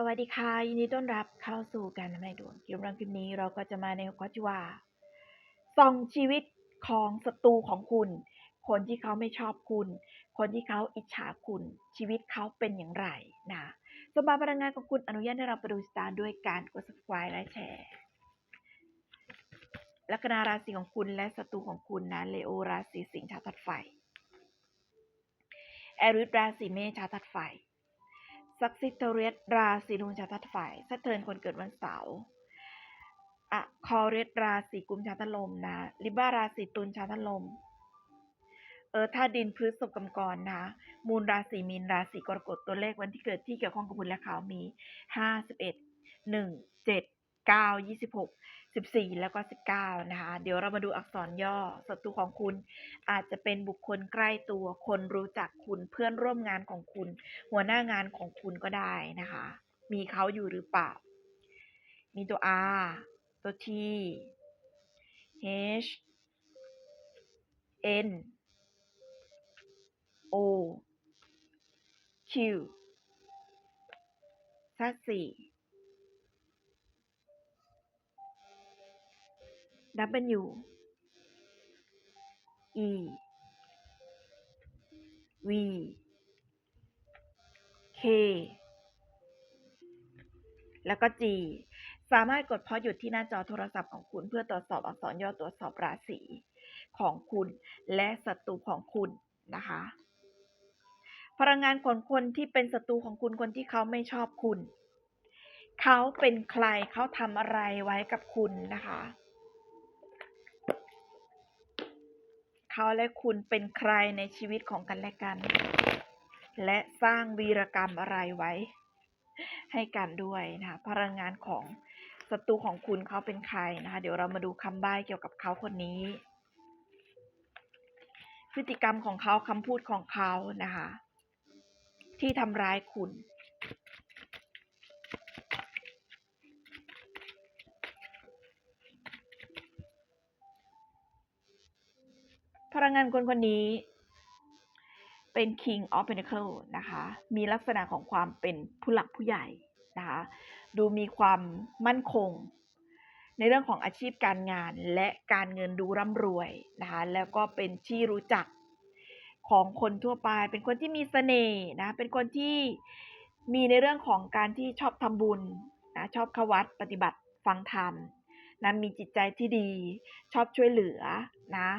สวัสดีค่ะยินดีต้อนรับเข้าสู่การทำนายดวงเกี่ยวกับคลิปนี้เราก็จะมาในหัวข้อที่ว่าส่องชีวิตของศัตรูของคุณ คนที่เขาไม่ชอบคุณ คนที่เขาอิจฉาคุณ ชีวิตเขาเป็นอย่างไรนะสมบัติพลังงานของคุณอนุญาตให้เราไปดูสตาร์ด้วยการกด subscribe และแชร์ลัคนาราศีของคุณและศัตรูของคุณนะเลโอราศีสิงห์ชาตัดไฟแอริสราศีเมษชาตัดไฟ ซักซิเทเรสราศีดวงชาวทัดไฟสัตเทินคนเกิดวันเสาร์อะคอเรสราศีกุมชาวทัดลมนะลิบาราศีตุลชาวทัดลม เออถ้าดินพฤษภกรรมกรนะ มูลราศีมีนราศีกรกฎตัวเลขวันที่เกิดที่เกี่ยวข้องกับคุณและเขามีห้าสิบเอ็ดหนึ่งเจ็ด เก้ายี่สิบหกสิบสี่แล้วก็สิบเก้านะคะ เดี๋ยวเรามาดูอักษรย่อศัตรูของคุณ อาจจะเป็นบุคคลใกล้ตัว คนรู้จักคุณเพื่อนร่วมงานของคุณ หัวหน้างานของคุณก็ได้นะคะ มีเขาอยู่หรือเปล่า มีตัว R ตัว T H N O Q สักสี่ W E V K แล้วก็ G สามารถกดพอหยุดที่หน้าจอโทรศัพท์ของคุณ เพื่อตรวจสอบอักษรย่อตรวจสอบราศีของคุณและศัตรูของคุณนะคะ พลังงานของคนที่เป็นศัตรูของคุณคนที่เขาไม่ชอบคุณ เขาเป็นใครเขาทำอะไรไว้กับคุณนะคะ เขาและคุณเป็นใครในชีวิตของกันและกัน และสร้างวีรกรรมอะไรไว้ ให้กันด้วยนะคะพลังงานของศัตรูของคุณเขาเป็นใครนะคะเดี๋ยวเรามาดูคำใบ้เกี่ยวกับเขาคนนี้ พฤติกรรมของเขาคำพูดของเขานะคะที่ทำร้ายคุณ ลังงานคนคนนี้ เป็น King of Pentacle นะคะ มีลักษณะของความเป็นผู้หลักผู้ใหญ่นะคะ ดูมีความมั่นคง ในเรื่องของอาชีพการงานและการเงินดูร่ำรวยนะคะ แล้วก็เป็นที่รู้จักของคนทั่วไป เป็นคนที่มีเสน่ห์นะ เป็นคนที่มีในเรื่องของการที่ชอบทำบุญนะ ชอบเข้าวัดปฏิบัติฟังธรรม นะมีจิตใจที่ดี ชอบช่วยเหลือนะ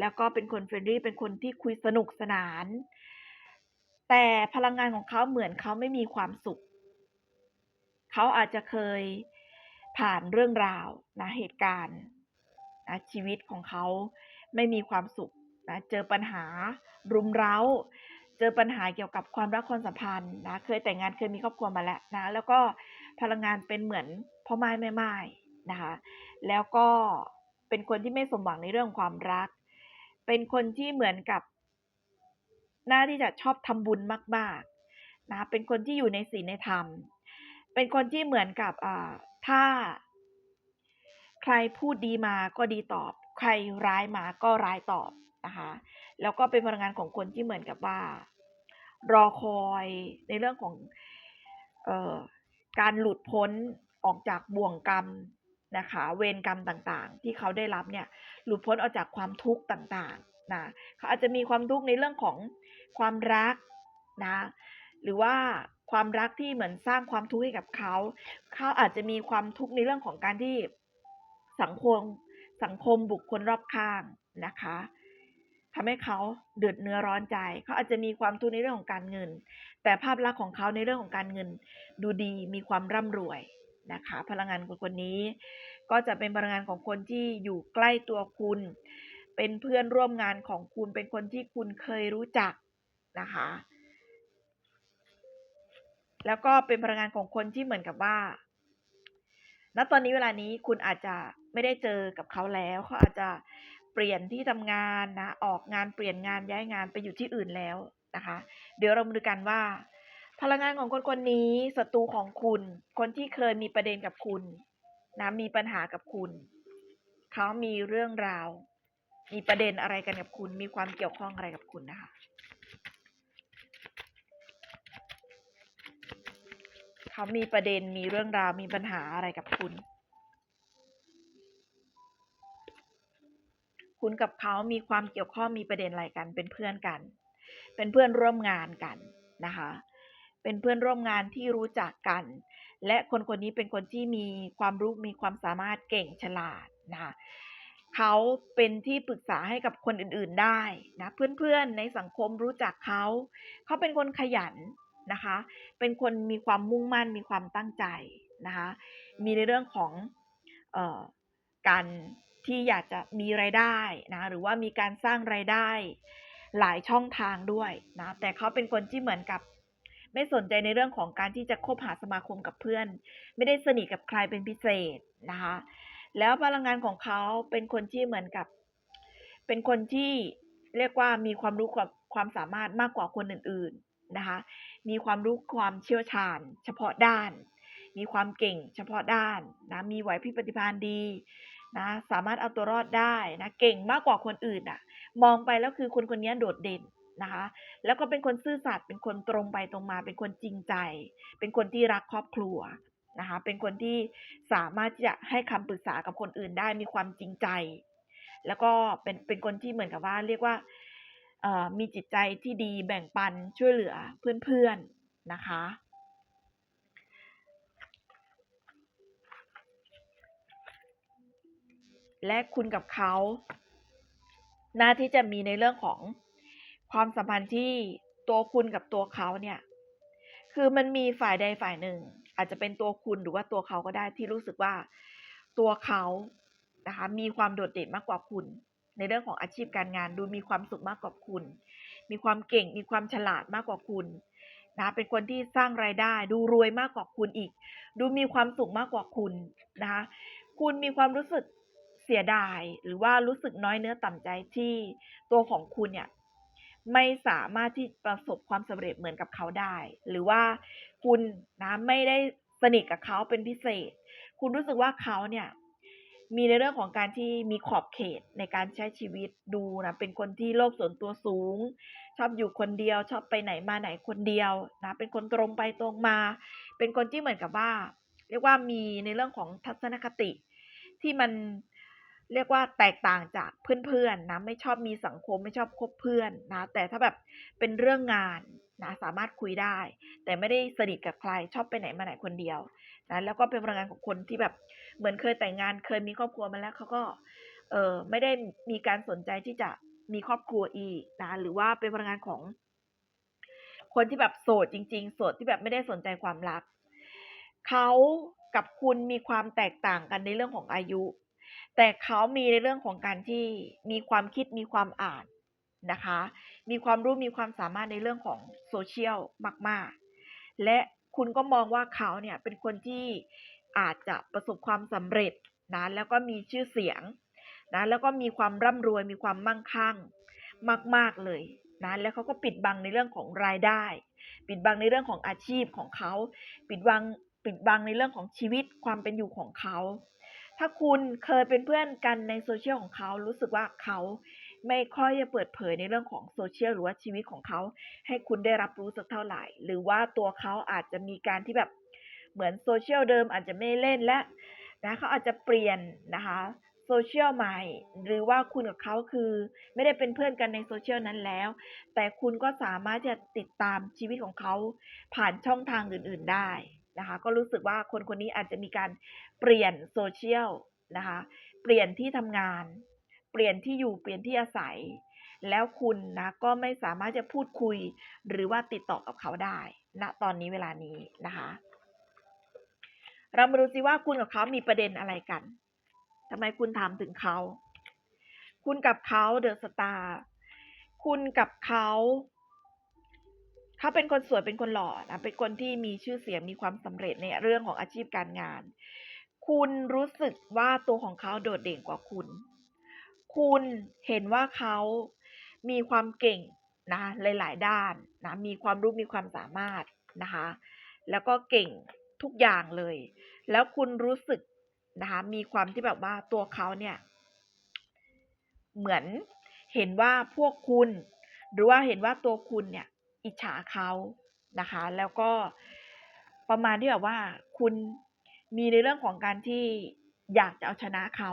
แล้วก็เป็นคนเฟรนลี่เป็นคนที่คุยสนุกสนาน แต่พลังงานของเขาเหมือนเขาไม่มีความสุข เขาอาจจะเคยผ่านเรื่องราวนะเหตุการณ์นะชีวิตของเขาไม่มีความสุขนะเจอปัญหารุมเร้า เจอปัญหาเกี่ยวกับความรักความสัมพันธ์นะเคยแต่งงานเคยมีครอบครัวมาแล้วนะแล้วก็พลังงานเป็นเหมือนพ่อไม้แม่ไม้ นะคะ แล้วก็เป็นคนที่ไม่สมหวังในเรื่องความรัก เป็นคนที่เหมือนกับ หน้าที่จะชอบทำบุญมาก ๆ นะ เป็นคนที่อยู่ในศีลในธรรม เป็นคนที่เหมือนกับถ้า ใครพูดดีมาก็ดีตอบ ใครร้ายมาก็ร้ายตอบนะคะ แล้วก็เป็นพลังงานของคนที่เหมือนกับว่า รอคอยในเรื่องของออการหลุดพ้นออกจากบ่วงกรรม นะคะ เวรกรรมต่างๆ ที่เขาได้รับเนี่ยหลุดพ้นออกจากความทุกข์ต่างๆนะเขาอาจจะมีความทุกข์ในเรื่องของความรักนะหรือว่าความรักที่เหมือนสร้างความทุกข์ให้กับเขา เขาอาจจะมีความทุกข์ในเรื่องของการที่สังคมสังคมบุคคลรอบข้างนะคะทำให้เขาเดือดเนื้อร้อนใจ เขาอาจจะมีความทุกข์ในเรื่องของการเงิน แต่ภาพลักษณ์ของเขาในเรื่องของการเงิน ดูดีมีความร่ำรวย นะคะ พลังงานคนคนนี้ ก็จะเป็นพลังงานของคนที่อยู่ใกล้ตัวคุณ เป็นเพื่อนร่วมงานของคุณ เป็นคนที่คุณเคยรู้จักนะคะ แล้วก็เป็นพลังงานของคนที่เหมือนกับว่า ณ ตอนนี้เวลานี้คุณอาจจะไม่ได้เจอกับเขาแล้วเขาอาจจะเปลี่ยนที่ทำงานนะ ออกงานเปลี่ยนงานย้ายงานไปอยู่ที่อื่นแล้วนะคะ เดี๋ยวเรามาดูกันว่า พลังงานของคนคนนี้ศัตรูของคุณ คนที่เคยมีประเด็นกับคุณนะมีปัญหากับคุณ เขามีเรื่องราว มีประเด็นอะไรกันกับคุณ มีความเกี่ยวข้องอะไรกับคุณนะคะเขามีประเด็นมีเรื่องราวมีปัญหาอะไรกับคุณ คุณกับเขามีความเกี่ยวข้องมีประเด็นอะไรกัน เป็นเพื่อนกัน เป็นเพื่อนร่วมงานกันนะคะ เป็นเพื่อนร่วมงานที่รู้จักกัน และคนคนนี้เป็นคนที่มีความรู้มีความสามารถเก่งฉลาดนะคะเขาเป็นที่ปรึกษาให้กับคนอื่นๆได้นะเพื่อนๆในสังคมรู้จักเขา เขาเป็นคนขยันนะคะ เป็นคนมีความมุ่งมั่นมีความตั้งใจนะคะ มีในเรื่องของออการที่อยากจะมีรายได้นะหรือว่ามีการสร้างรายได้หลายช่องทางด้วยนะแต่เขาเป็นคนที่เหมือนกับ ไม่สนใจในเรื่องของการที่จะคบหาสมาคมกับเพื่อน ไม่ได้สนิทกับใครเป็นพิเศษนะคะ แล้วพลังงานของเขาเป็นคนที่เหมือนกับ เป็นคนที่เรียกว่ามีความรู้ความความสามารถมากกว่าคนอื่นๆนะคะ มีความรู้ความเชี่ยวชาญ เฉพาะด้าน มีความเก่งเฉพาะด้านนะมีไหวพริบปฏิภาณดีนะสามารถเอาตัวรอดได้นะเก่งมากกว่าคนอื่นอะ มองไปแล้วคือคนคนนี้โดดเด่น นะคะ แล้วก็เป็นคนซื่อสัตย์เป็นคนตรงไปตรงมา เป็นคนจริงใจ เป็นคนที่รักครอบครัวนะคะ เป็นคนที่สามารถที่จะให้คำปรึกษากับคนอื่นได้มีความจริงใจ แล้วก็เป็นเป็นคนที่เหมือนกับว่าเรียกว่ามีจิตใจที่ดีแบ่งปันช่วยเหลือเพื่อนๆนะคะ และคุณกับเขา น่าที่จะมีในเรื่องของ ความสัมพันธ์ที่ตัวคุณกับตัวเขาเนี่ย คือมันมีฝ่ายใดฝ่ายหนึ่ง อาจจะเป็นตัวคุณหรือว่าตัวเขาก็ได้ที่รู้สึกว่าตัวเขานะคะมีความโดดเด่นมากกว่าคุณ ในเรื่องของอาชีพการงานดูมีความสุขมากกว่าคุณ มีความเก่งมีความฉลาดมากกว่าคุณนะเป็นคนที่สร้างรายได้ ดูรวยมากกว่าคุณอีก ดูมีความสุขมากกว่าคุณนะคะคุณมีความรู้สึกเสียดาย หรือว่ารู้สึกน้อยเนื้อต่ำใจที่ตัวของคุณเนี่ย ไม่สามารถที่ประสบความสำเร็จเหมือนกับเขาได้ หรือว่าคุณนะไม่ได้สนิทกับเขาเป็นพิเศษ คุณรู้สึกว่าเขาเนี่ยมีในเรื่องของการที่มีขอบเขตในการใช้ชีวิตดูนะเป็นคนที่โลกส่วนตัวสูง ชอบอยู่คนเดียว ชอบไปไหนมาไหนคนเดียวนะเป็นคนตรงไปตรงมา เป็นคนที่เหมือนกับว่า เรียกว่ามีในเรื่องของทัศนคติที่มัน เรียกว่าแตกต่างจากเพื่อนๆนะไม่ชอบมีสังคมไม่ชอบคบเพื่อนนะแต่ถ้าแบบเป็นเรื่องงานนะสามารถคุยได้ แต่ไม่ได้สนิทกับใครชอบไปไหนมาไหนคนเดียวนะแล้วก็เป็นพลังงานของคนที่แบบเหมือนเคยแต่งงานเคยมีครอบครัวมาแล้วเขาก็เออไม่ได้มีการสนใจที่จะมีครอบครัวอีกนะหรือว่าเป็นพลังงานของ คนที่แบบโสดจริง ๆ โสดที่แบบไม่ได้สนใจความรักเขากับคุณมีความแตกต่างกันในเรื่องของอายุ แต่เขามีในเรื่องของการที่มีความคิดมีความอ่านนะคะ มีความรู้มีความสามารถในเรื่องของโซเชียลมาก ๆ และคุณก็มองว่าเขาเนี่ยเป็นคนที่อาจจะประสบความสำเร็จนะแล้วก็มีชื่อเสียงนะแล้วก็มีความร่ำรวยมีความมั่งคั่งมาก ๆ เลยนะแล้วเขาก็ปิดบังในเรื่องของรายได้ ปิดบังในเรื่องของอาชีพของเขา ปิดบังปิดบังในเรื่องของชีวิตความเป็นอยู่ของเขา ถ้าคุณเคยเป็นเพื่อนกันในโซเชียลของเขารู้สึกว่าเขาไม่ค่อยจะเปิดเผยในเรื่องของโซเชียลหรือว่าชีวิตของเขา ให้คุณได้รับรู้สักเท่าไหร่ หรือว่าตัวเขาอาจจะมีการที่แบบเหมือนโซเชียลเดิมอาจจะไม่เล่นและนะเขาอาจจะเปลี่ยนนะคะโซเชียลใหม่ หรือว่าคุณกับเขาคือ ไม่ได้เป็นเพื่อนกันในโซเชียลนั้นแล้ว แต่คุณก็สามารถจะติดตามชีวิตของเขาผ่านช่องทางอื่น ๆได้นะคะ ก็รู้สึกว่าคนคนนี้อาจจะมีการ เปลี่ยนโซเชียลนะคะ เปลี่ยนที่ทำงาน เปลี่ยนที่อยู่ เปลี่ยนที่อาศัย แล้วคุณนะก็ไม่สามารถจะพูดคุย หรือว่าติดต่อกับเขาได้ณนะตอนนี้เวลานี้นะคะ เรามาดูซิว่าคุณกับเขามีประเด็นอะไรกันทำไมคุณถามถึงเขา คุณกับเขาเดอะสตาร์คุณกับเขาเขาเป็นคนสวยเป็นคนหล่อนะเป็นคนที่มีชื่อเสียงมีความสำเร็จในเรื่องของอาชีพการงาน คุณรู้สึกว่าตัวของเขาโดดเด่นกว่าคุณ คุณเห็นว่าเขามีความเก่งนะหลาย ๆ ด้านนะมีความรู้มีความสามารถนะคะแล้วก็เก่งทุกอย่างเลย แล้วคุณรู้สึกนะคะมีความที่แบบว่าตัวเขาเนี่ยเหมือนเห็นว่าพวกคุณ หรือว่าเห็นว่าตัวคุณเนี่ยอิจฉาเขานะคะ แล้วก็ประมาณที่แบบว่าคุณ มีในเรื่องของการที่อยากจะเอาชนะเขา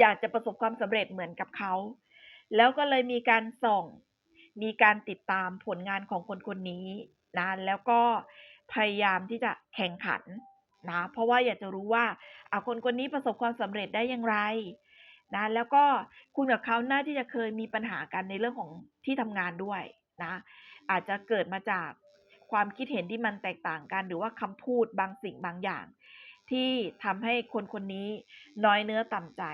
อยากจะประสบความสำเร็จเหมือนกับเขา แล้วก็เลยมีการส่อง มีการติดตามผลงานของคนคนนี้นะแล้วก็พยายามที่จะแข่งขันนะเพราะว่าอยากจะรู้ว่าอะคนคนนี้ประสบความสำเร็จได้อย่างไรนะแล้วก็คุณกับเขาน่าที่จะเคยมีปัญหากันในเรื่องของที่ทำงานด้วยนะอาจจะเกิดมาจาก ความคิดเห็นที่มันแตกต่างกัน หรือว่าคำพูดบางสิ่งบางอย่าง ที่ทำให้คนคนนี้น้อยเนื้อต่ำใจ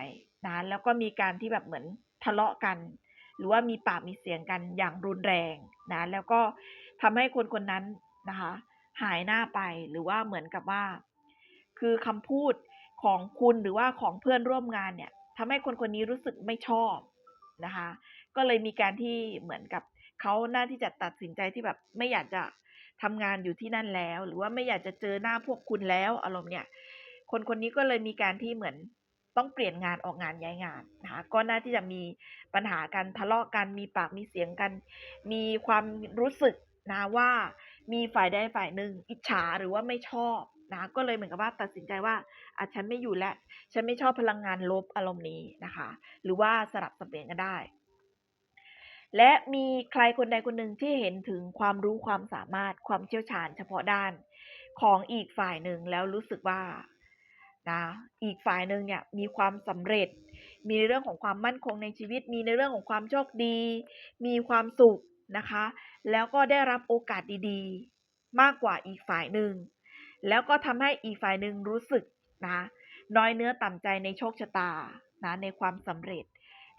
นะแล้วก็มีการที่แบบเหมือนทะเลาะกัน หรือว่ามีปากมีเสียงกันอย่างรุนแรงนะแล้วก็ทำให้คนคนนั้นนะคะหายหน้าไปหรือว่าเหมือนกับว่า คือคำพูดของคุณหรือว่าของเพื่อนร่วมงานเนี่ยทำให้คนคนนี้รู้สึกไม่ชอบนะคะ ก็เลยมีการที่เหมือนกับเขาหน้าที่จะตัดสินใจที่แบบไม่อยากจะ ทำงานอยู่ที่นั่นแล้ว หรือว่าไม่อยากจะเจอหน้าพวกคุณแล้วอารมณ์เนี่ย คนคนนี้ก็เลยมีการที่เหมือนต้องเปลี่ยนงานออกงานย้ายงานนะคะก็น่าที่จะมีปัญหากันทะเลาะกันมีปากมีเสียงกัน มีความรู้สึกนะว่ามีฝ่ายใดฝ่ายหนึ่งอิจฉาหรือว่าไม่ชอบนะก็เลยเหมือนกับว่าตัดสินใจว่าอาฉันไม่อยู่แล้ว ฉันไม่ชอบพลังงานลบอารมณ์นี้นะคะ หรือว่าสลับสับเปลี่ยนกันได้ และมีใครคนใดคนหนึ่งที่เห็นถึงความรู้ความสามารถความเชี่ยวชาญเฉพาะด้านของอีกฝ่ายหนึ่งแล้วรู้สึกว่านะอีกฝ่ายหนึ่งเนี่ยมีความสำเร็จ มีในเรื่องของความมั่นคงในชีวิต มีในเรื่องของความโชคดี มีความสุขนะคะ แล้วก็ได้รับโอกาสดีๆ มากกว่าอีกฝ่ายหนึ่ง แล้วก็ทำให้อีกฝ่ายหนึ่งรู้สึกนะน้อยเนื้อต่ำใจในโชคชะตานะในความสำเร็จ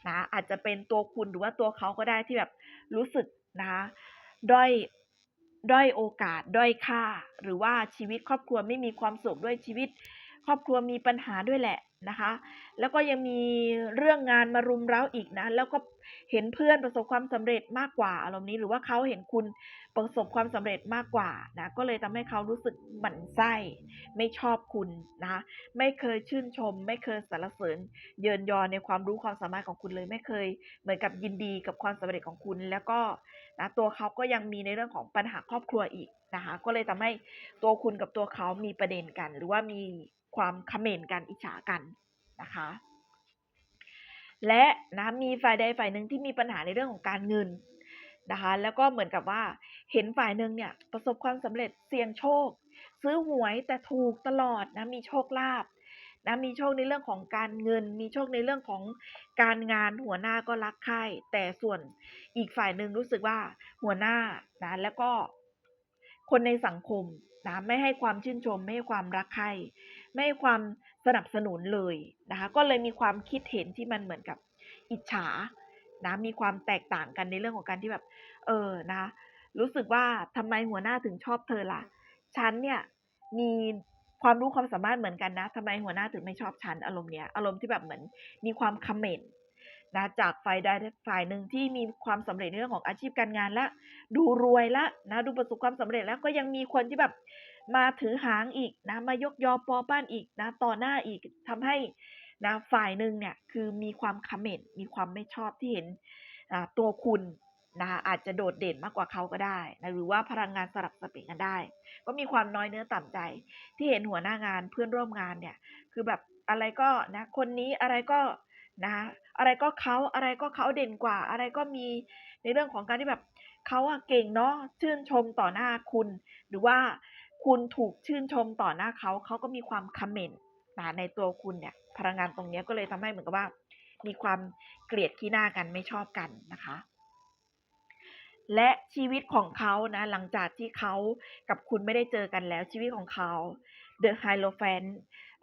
นะอาจจะเป็นตัวคุณหรือว่าตัวเขาก็ได้ที่แบบรู้สึกนะด้อยด้อยโอกาสด้อยค่า หรือว่าชีวิตครอบครัวไม่มีความสุขด้วยชีวิต ครอบครัวมีปัญหาด้วยแหละ นะคะ แล้วก็ยังมีเรื่องงานมารุมเร้าอีกนะ แล้วก็เห็นเพื่อนประสบความสำเร็จมากกว่าอารมณ์นี้หรือว่าเขาเห็นคุณประสบความสำเร็จมากกว่านะก็เลยทำให้เขารู้สึกหมั่นไส้ ไม่ชอบคุณนะไม่เคยชื่นชม ไม่เคยสรรเสริญ เยินยอในความรู้ความสามารถของคุณเลย ไม่เคยเหมือนกับยินดีกับความสำเร็จของคุณ แล้วก็นะตัวเขาก็ยังมีในเรื่องของปัญหาครอบครัวอีกนะคะก็เลยทำให้ตัวคุณกับตัวเขามีประเด็นกัน หรือว่ามี ความคเมนกันอิจฉากันนะคะ และนะมีฝ่ายใดฝ่ายหนึ่งที่มีปัญหาในเรื่องของการเงินนะคะ แล้วก็เหมือนกับว่าเห็นฝ่ายหนึ่งเนี่ยประสบความสำเร็จเสี่ยงโชค ซื้อหวยแต่ถูกตลอดนะมีโชคลาภนะมีโชคในเรื่องของการเงิน มีโชคในเรื่องของการงานหัวหน้าก็รักใคร่แต่ส่วนอีกฝ่ายหนึ่งรู้สึกว่าหัวหน้านะแล้วก็คนในสังคมนะไม่ให้ความชื่นชม ไม่ให้ความรักใคร่ ไม่ให้ความสนับสนุนเลยนะคะ ก็เลยมีความคิดเห็นที่มันเหมือนกับอิจฉานะมีความแตกต่างกันในเรื่องของการที่แบบ เออนะรู้สึกว่าทำไมหัวหน้าถึงชอบเธอล่ะ ฉันเนี่ยมีความรู้ความสามารถเหมือนกันนะทำไมหัวหน้าถึงไม่ชอบฉันอารมณ์เนี้ยอารมณ์ที่แบบเหมือนมีความคอมเมนต์นะจากฝ่ายใดฝ่ายหนึ่งที่มีความสำเร็จในเรื่องของอาชีพการงานและ ดูรวยละนะดูประสบความสำเร็จแล้วก็ยังมีคนที่แบบ มาถือหางอีกนะมายกยอปอป้านอีกนะต่อหน้าอีกทำให้นะฝ่ายหนึ่งเนี่ยคือมีความคอมเมนต์มีความไม่ชอบที่เห็นตัวคุณนะอาจจะโดดเด่นมากกว่าเขาก็ได้นะหรือว่าพลังงานสลับสเปกกันได้ ก็มีความน้อยเนื้อต่ำใจ ที่เห็นหัวหน้างานเพื่อนร่วมงานเนี่ยคือแบบอะไรก็นะคนนี้อะไรก็นะอะไรก็เขาอะไรก็เขาเด่นกว่า อะไรก็มีในเรื่องของการที่แบบเขาอะเก่งเนาะชื่นชมต่อหน้าคุณ หรือว่า คุณถูกชื่นชมต่อหน้าเขาเขาก็มีความคอมเมนต์นะในตัวคุณเนี่ยพลังงานตรงนี้ก็เลยทำให้เหมือนกับว่า มีความเกลียดขี้หน้ากันไม่ชอบกันนะคะ และชีวิตของเขานะ หลังจากที่เขากับคุณไม่ได้เจอกันแล้ว ชีวิตของเขา The Hierophant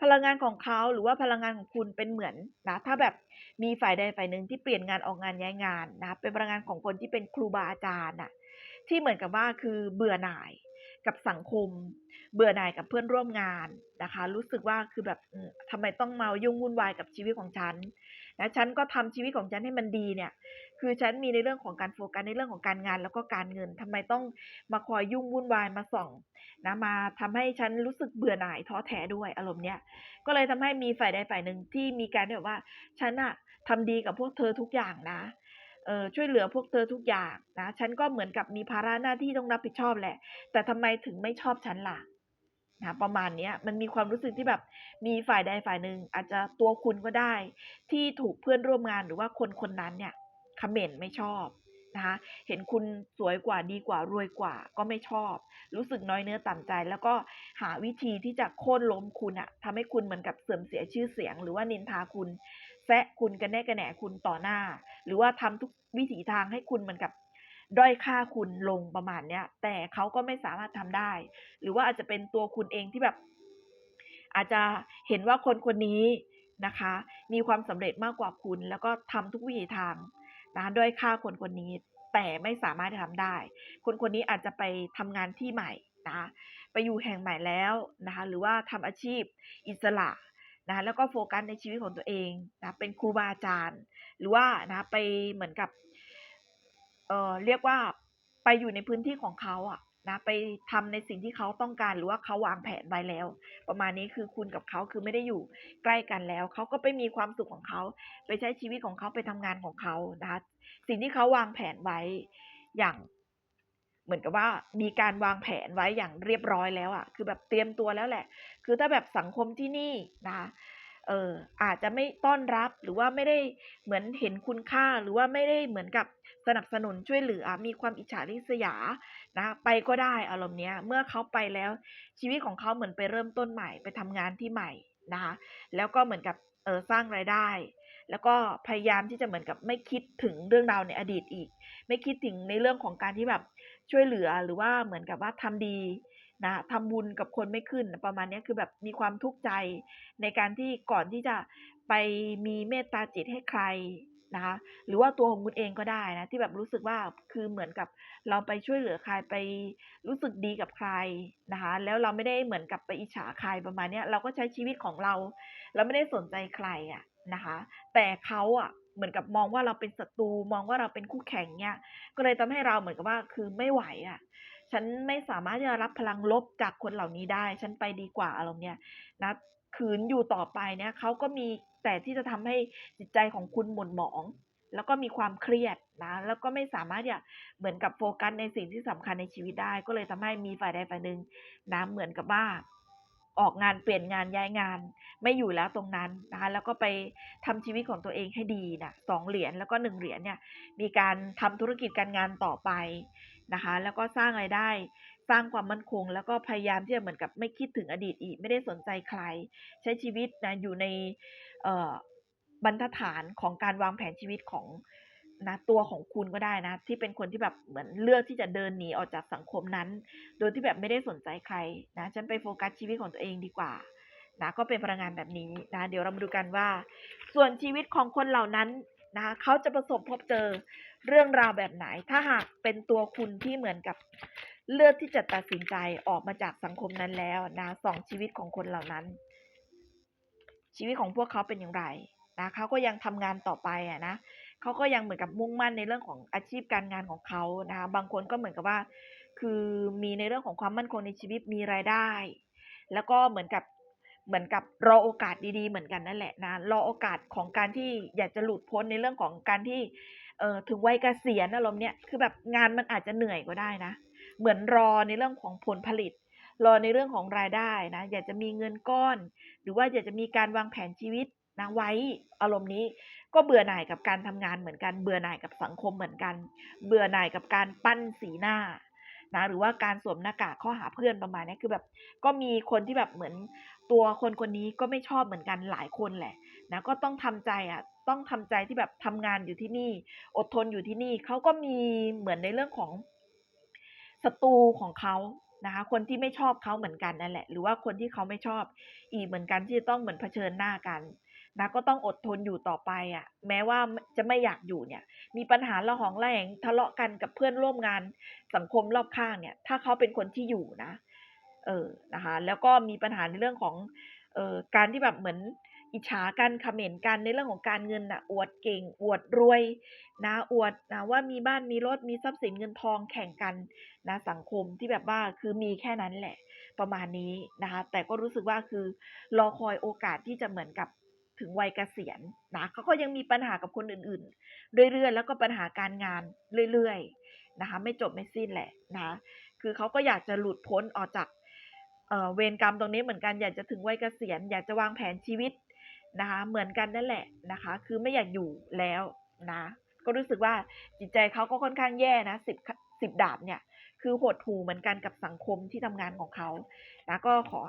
พลังงานของเขาหรือว่าพลังงานของคุณเป็นเหมือนนะถ้าแบบมีฝ่ายใดฝ่ายหนึ่งที่เปลี่ยนงานออกงานย้ายงานนะเป็นพลังงานของคนที่เป็นครูบาอาจารย์น่ะที่เหมือนกับว่าคือเบื่อหน่าย กับสังคม เบื่อหน่ายกับเพื่อนร่วมงานนะคะ รู้สึกว่าคือแบบทำไมต้องมายุ่งวุ่นวายกับชีวิตของฉันนะฉันก็ทำชีวิตของฉันให้มันดีเนี่ย คือฉันมีในเรื่องของการโฟกัสในเรื่องของการงานแล้วก็การเงินทำไมต้องมาคอยยุ่งวุ่นวายมาส่องนะมาทำให้ฉันรู้สึกเบื่อหน่ายท้อแท้ด้วยอารมณ์เนี้ยก็เลยทำให้มีฝ่ายใดฝ่ายหนึ่งที่มีการแบบว่าฉันอะทำดีกับพวกเธอทุกอย่างนะ เออช่วยเหลือพวกเธอทุกอย่างนะฉันก็เหมือนกับมีภาระหน้าที่ต้องรับผิดชอบแหละ แต่ทำไมถึงไม่ชอบฉันล่ะนะประมาณเนี้ยมันมีความรู้สึกที่แบบมีฝ่ายใดฝ่ายหนึ่งอาจจะตัวคุณก็ได้ ที่ถูกเพื่อนร่วมงานหรือว่าคนคนนั้นเนี่ยคอมเมนต์ไม่ชอบนะคะเห็นคุณสวยกว่าดีกว่ารวยกว่าก็ไม่ชอบ รู้สึกน้อยเนื้อต่ำใจ แล้วก็หาวิธีที่จะโค่นล้มคุณอะทำให้คุณเหมือนกับเสื่อมเสียชื่อเสียง หรือว่านินทาคุณ แซะคุณกันแน่กระแหน่คุณต่อหน้า หรือว่าทำทุกวิถีทางให้คุณเหมือนกับด้อยค่าคุณลงประมาณเนี้ย แต่เขาก็ไม่สามารถทำได้ หรือว่าอาจจะเป็นตัวคุณเองที่แบบ อาจจะเห็นว่าคนคนนี้นะคะ มีความสำเร็จมากกว่าคุณ แล้วก็ทำทุกวิถีทางนะด้อยค่าคนคนนี้ แต่ไม่สามารถทำได้ คนคนนี้อาจจะไปทำงานที่ใหม่นะไปอยู่แห่งใหม่แล้วนะคะ หรือว่าทำอาชีพอิสระ นะแล้วก็โฟกัสในชีวิตของตัวเองนะเป็นครูบาอาจารย์ หรือว่านะไปเหมือนกับเอ่อเรียกว่าไปอยู่ในพื้นที่ของเขาอะนะไปทำในสิ่งที่เขาต้องการหรือว่าเขาวางแผนไว้แล้ว ประมาณนี้คือคุณกับเขาคือไม่ได้อยู่ใกล้กันแล้ว เขาก็ไปมีความสุขของเขา ไปใช้ชีวิตของเขาไปทำงานของเขานะคะสิ่งที่เขาวางแผนไว้อย่าง เหมือนกับว่ามีการวางแผนไว้อย่างเรียบร้อยแล้วอะคือแบบเตรียมตัวแล้วแหละ คือถ้าแบบสังคมที่นี่นะคะเอออาจจะไม่ต้อนรับหรือว่าไม่ได้เหมือนเห็นคุณค่าหรือว่าไม่ได้เหมือนกับสนับสนุนช่วยเหลือมีความอิจฉาริษยานะไปก็ได้อารมณ์เนี้ยเมื่อเขาไปแล้ว ชีวิตของเขาเหมือนไปเริ่มต้นใหม่ไปทำงานที่ใหม่นะคะแล้วก็เหมือนกับเออสร้างรายได้ แล้วก็พยายามที่จะเหมือนกับไม่คิดถึงเรื่องราวในอดีตอีก ไม่คิดถึงในเรื่องของการที่แบบ ช่วยเหลือหรือว่าเหมือนกับว่าทำดีนะทำบุญกับคนไม่ขึ้น ประมาณนี้คือแบบมีความทุกข์ใจ ในการที่ก่อนที่จะไปมีเมตตาจิตให้ใครนะคะหรือว่าตัวของคุณเองก็ได้นะที่แบบรู้สึกว่าคือเหมือนกับเราไปช่วยเหลือใครไปรู้สึกดีกับใครนะคะแล้วเราไม่ได้เหมือนกับไปอิจฉาใครประมาณนี้เราก็ใช้ชีวิตของเรา เราไม่ได้สนใจใครอะนะคะ แต่เขาอะ เหมือนกับมองว่าเราเป็นศัตรูมองว่าเราเป็นคู่แข่งเนี่ยก็เลยทำให้เราเหมือนกับว่าคือไม่ไหวอะ ฉันไม่สามารถที่จะรับพลังลบจากคนเหล่านี้ได้ ฉันไปดีกว่าอารมณ์เนี้ยนะขืนอยู่ต่อไปเนี่ยเขาก็มีแต่ที่จะทำให้จิตใจของคุณหม่นหมอง แล้วก็มีความเครียดนะแล้วก็ไม่สามารถจะเหมือนกับโฟกัสในสิ่งที่สำคัญในชีวิตได้ ก็เลยทำให้มีฝ่ายใดฝ่ายหนึ่งนะเหมือนกับว่า ออกงานเปลี่ยนงานย้ายงานไม่อยู่แล้วตรงนั้นนะคะแล้วก็ไปทำชีวิตของตัวเองให้ดีนะสองเหรียญแล้วก็หนึ่งเหรียญเนี่ยมีการทำธุรกิจการงานต่อไปนะคะแล้วก็สร้างรายได้สร้างความมั่นคง แล้วก็พยายามที่จะเหมือนกับไม่คิดถึงอดีตอีก ไม่ได้สนใจใคร ใช้ชีวิตนะอยู่ในบรรทัดฐานของการวางแผนชีวิตของ นะตัวของคุณก็ได้นะ ที่เป็นคนที่แบบเหมือนเลือกที่จะเดินหนีออกจากสังคมนั้น โดยที่แบบไม่ได้สนใจใครนะฉันไปโฟกัสชีวิตของตัวเองดีกว่านะก็เป็นพลังงานแบบนี้นะเดี๋ยวเรามาดูกันว่า ส่วนชีวิตของคนเหล่านั้นนะเขาจะประสบพบเจอเรื่องราวแบบไหน ถ้าหากเป็นตัวคุณที่เหมือนกับเลือกที่จะตัดสินใจออกมาจากสังคมนั้นแล้วนะสองชีวิตของคนเหล่านั้น ชีวิตของพวกเขาเป็นอย่างไรนะเขาก็ยังทำงานต่อไปอะนะ เขาก็ยังเหมือนกับมุ่งมั่นในเรื่องของอาชีพการงานของเขานะคะบางคนก็เหมือนกับว่า คือมีในเรื่องของความมั่นคงในชีวิตมีรายได้ แล้วก็เหมือนกับเหมือนกับรอโอกาสดีๆ เหมือนกันนั่นแหละนะรอโอกาสของการที่อยากจะหลุดพ้นในเรื่องของการที่เอ่อถึงวัยเกษียณอารมณ์เนี้ยคือแบบงานมันอาจจะเหนื่อยก็ได้นะ เหมือนรอในเรื่องของผลผลิต รอในเรื่องของรายได้นะ อยากจะมีเงินก้อน หรือว่าอยากจะมีการวางแผนชีวิตนะไว้อารมณ์นี้ ก็เบื่อหน่ายกับการทำงานเหมือนกัน เบื่อหน่ายกับสังคมเหมือนกัน เบื่อหน่ายกับการปั้นสีหน้านะหรือว่าการสวมหน้ากากข้อหาเพื่อนประมาณนี้คือแบบ ก็มีคนที่แบบเหมือนตัวคนคนนี้ก็ไม่ชอบเหมือนกันหลายคนแหละนะก็ต้องทำใจอะต้องทำใจที่แบบทำงานอยู่ที่นี่ อดทนอยู่ที่นี่เขาก็มีเหมือนในเรื่องของศัตรูของเขานะคะคนที่ไม่ชอบเขาเหมือนกันนั่นแหละ หรือว่าคนที่เขาไม่ชอบอีกเหมือนกันที่จะต้องเหมือนเผชิญหน้ากัน นะก็ต้องอดทนอยู่ต่อไปอะ่ะ แม้ว่าจะไม่อยากอยู่เนี่ย มีปัญหาละหองละแหงทะเลาะกันกับเพื่อนร่วมงานสังคมรอบข้างเนี่ย ถ้าเขาเป็นคนที่อยู่นะ เออนะคะ แล้วก็มีปัญหาในเรื่องของเอ่อการที่แบบเหมือนอิจฉากันคอมเมนต์กันในเรื่องของการเงินน่ะ อวดเก่ง อวดรวยนะอวดนะว่ามีบ้านมีรถมีทรัพย์สินเงินทองแข่งกันนะสังคมที่แบบว่าคือมีแค่นั้นแหละ ประมาณนี้นะคะ แต่ก็รู้สึกว่าคือรอคอยโอกาสที่จะเหมือนกับ ถึงวัยเกษียณนะเขาก็ยังมีปัญหากับคนอื่นๆ เรื่อยๆ แล้วก็ปัญหาการงานเรื่อยๆนะคะ ไม่จบไม่สิ้นแหละนะคือเขาก็อยากจะหลุดพ้นออกจากเอ่อเวรกรรมตรงนี้เหมือนกันอยากจะถึงวัยเกษียณอยากจะวางแผนชีวิตนะคะ เหมือนกันนั่นแหละนะคะ คือไม่อยากอยู่แล้วนะ ก็รู้สึกว่าจิตใจเขาก็ค่อนข้างแย่นะสิบสิบดาบเนี่ย คือหดหู่เหมือนกันกับสังคมที่ทำงานของเขานะก็ขอ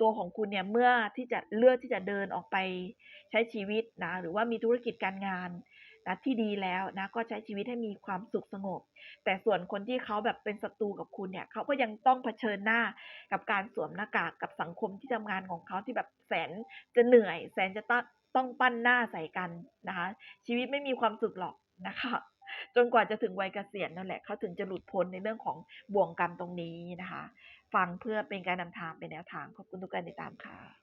ตัวของคุณเนี่ยเมื่อที่จะเลือกที่จะเดินออกไปใช้ชีวิตนะหรือว่ามีธุรกิจการงานนะที่ดีแล้วนะก็ใช้ชีวิตให้มีความสุขสงบ แต่ส่วนคนที่เขาแบบเป็นศัตรูกับคุณเนี่ยเขาก็ยังต้องเผชิญหน้ากับการสวมหน้ากากกับสังคมที่ทำงานของเขาที่แบบแสนจะเหนื่อย แสนจะต้องต้องปั้นหน้าใส่กันนะคะ ชีวิตไม่มีความสุขหรอกนะคะ จนกว่าจะถึงวัยเกษียณนั่นแหละเขาถึงจะหลุดพ้นในเรื่องของบ่วงกรรมตรงนี้นะคะ ฟังเพื่อเป็นการนำทางเป็นแนวทางขอบคุณทุกการติดตามค่ะ